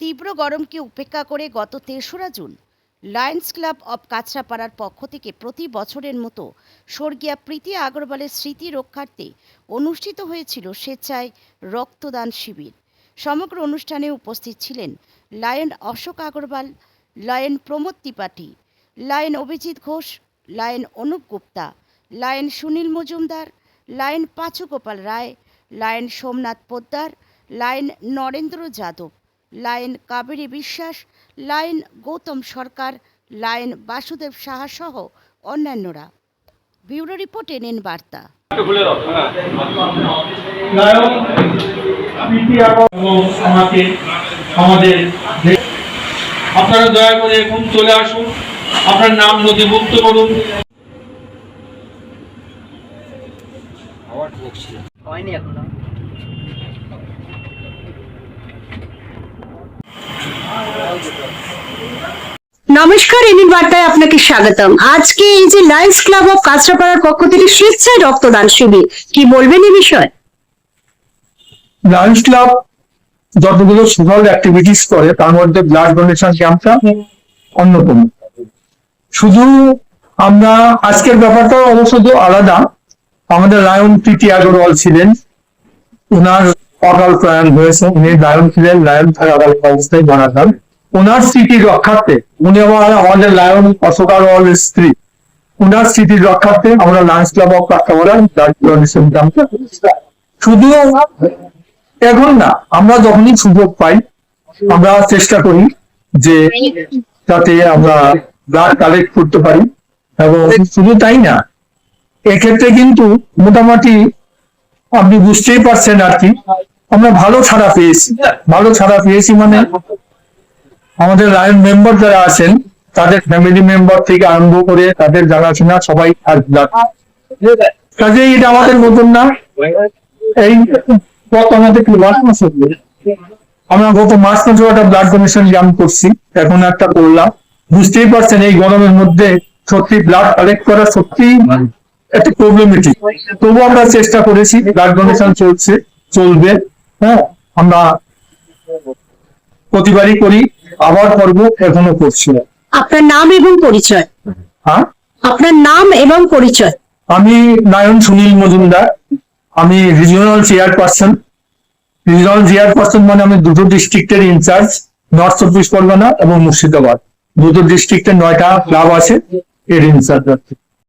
তীব্র গরমকে উপেক্ষা করে গত তেসরা জুন লায়ন্স ক্লাব অব কাছড়াপাড়ার পক্ষ থেকে প্রতি বছরের মতো স্বর্গীয়া প্রীতি আগরওয়ালের স্মৃতি রক্ষার্থে অনুষ্ঠিত হয়েছিল স্বেচ্ছায় রক্তদান শিবির। সমগ্র অনুষ্ঠানে উপস্থিত ছিলেন lion Ashok Agarwal, lion Pramod Tripathi, lion Abhijit Ghosh, lion Anup Gupta, lion Sunil Majumdar, lion Panchu Gopal Roy, lion Somnath Poddar, lion Narendra Yadav. Lion Kaberi Biswas lion Gautam Sarkar lion Basudeb Saha সহ অন্যান্যরা। Bureau রিপোর্টে NN বার্তা। আমাকে আমাদের আপনারা দয়া করে এখন চলে আসুন। আপনার নাম নথিভুক্ত করুন। হয়নি এখনও। নমস্কার এনির বার্তায় আপনাকে স্বাগতম। আজকে এই যে লায়ন্স ক্লাব অফ কাঁচরাপাড়ার পক্ষ থেকে স্বেচ্ছায় রক্তদান শিবির, কি বলবেন এই বিষয়ে? লায়ন্স ক্লাব যতগুলো সোশ্যাল অ্যাক্টিভিটিস করে, তার মধ্যে ব্লাড ডোনেশন ক্যাম্পটা অন্যতম। শুধু আমরা, আজকের ব্যাপারটা অবশ্য তো আলাদা। আমাদের লায়ন প্রীতি আগরওয়াল ছিলেন। ওনার অকাল প্রয়াণ হয়েছে। উনি লায়ন ছিলেন লায়ন থাকা অকাল অবস্থায় মারা যান ওনার স্মৃতি রক্ষার্থে, উনি আবার আমাদের লায়ন অশোক আগরওয়ালের স্ত্রী ওনার স্মৃতি রক্ষার্থে আমরা lions club of Kakamara blood donation ক্যাম্পটা শুধু এখন না, আমরা যখনই সুযোগ পাই, আমরা চেষ্টা করি যে যাতে আমরা ব্লাড কালেক্ট করতে পারি এবং শুধু তাই না, এক্ষেত্রে কিন্তু মোটামুটি আপনি বুঝতেই পারছেন আর কি, আমরা ভালো ছাড়া পেয়েছি। ভালো ছাড়া পেয়েছি মানে আমাদের লায়ন মেম্বার যারা আছেন, তাদের ফ্যামিলি মেম্বার থেকে আরম্ভ করে তাদের জানাশোনা সবাই। কাজেই এটা আমাদের নতুন না। এই গত আমাদের কি আমরা গত মার্চ মাসে একটা ব্লাড ডোনেশন ক্যাম্প করছি, এখন একটা করলাম। বুঝতেই পারছেন, এই গরমের মধ্যে সত্যি ব্লাড কালেক্ট করা সত্যি একটা প্রবলেমেটিক তবু আমরা চেষ্টা করেছি ব্লাড ডোনেশন চলছে, চলবে। হ্যাঁ আমরা প্রতিবারই করি। আবার করব এখনও করছি আপনার নাম এবং পরিচয়। হ্যাঁ? আপনার নাম এবং পরিচয়। আমি নায়ন সুনীল মজুমদার। আমি রিজিওনাল চেয়ারপারসন রিজিওনাল চেয়ারপারসন মানে আমি দুটো ডিস্ট্রিক্টের ইনচার্জ নর্থ চব্বিশ পরগনা এবং মুর্শিদাবাদ। দুটো ডিস্ট্রিক্টের নয়টা ক্লাব আছে এর ইনচার্জ